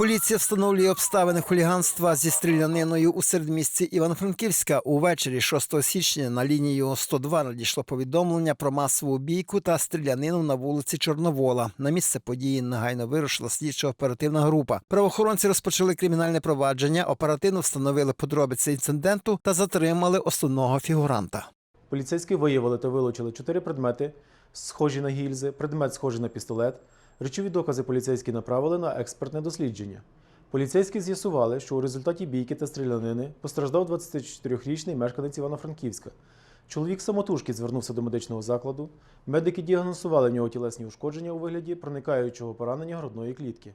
Поліція встановлює обставини хуліганства зі стріляниною у середмісті Івано-Франківська. Увечері 6 січня на лінію 102 надійшло повідомлення про масову бійку та стрілянину на вулиці Чорновола. На місце події негайно вирушила слідчо-оперативна група. Правоохоронці розпочали кримінальне провадження, оперативно встановили подробиці інциденту та затримали основного фігуранта. Поліцейські виявили та вилучили чотири предмети, схожі на гільзи, предмет схожий на пістолет. Речові докази поліцейські направили на експертне дослідження. Поліцейські з'ясували, що у результаті бійки та стрілянини постраждав 24-річний мешканець Івано-Франківська. Чоловік самотужки звернувся до медичного закладу. Медики діагностували в нього тілесні ушкодження у вигляді проникаючого поранення грудної клітки.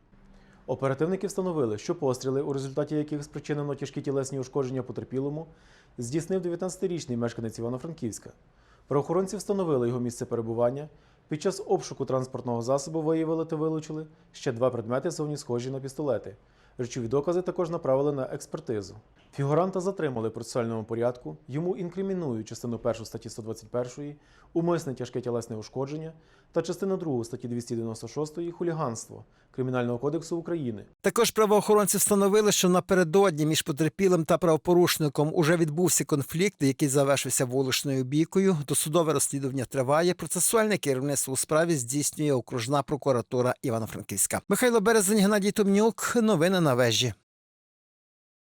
Оперативники встановили, що постріли, у результаті яких спричинено тяжкі тілесні ушкодження потерпілому, здійснив 19-річний мешканець Івано-Франківська. Правоохоронці встановили його місце перебування. Під час обшуку транспортного засобу виявили та вилучили ще два предмети, зовні схожі на пістолети. Речові докази також направили на експертизу. Фігуранта затримали в процесуальному порядку. Йому інкримінують частину 1 статті 121, умисне тяжке тілесне ушкодження та частину 2 статті 296 хуліганство Кримінального кодексу України. Також правоохоронці встановили, що напередодні між потерпілим та правопорушником уже відбувся конфлікт, який завершився вуличною бійкою. Досудове розслідування триває. Процесуальне керівництво у справі здійснює окружна прокуратура Івано-Франківська. Михайло Березень, Геннадій Томнюк. Новини на вежі.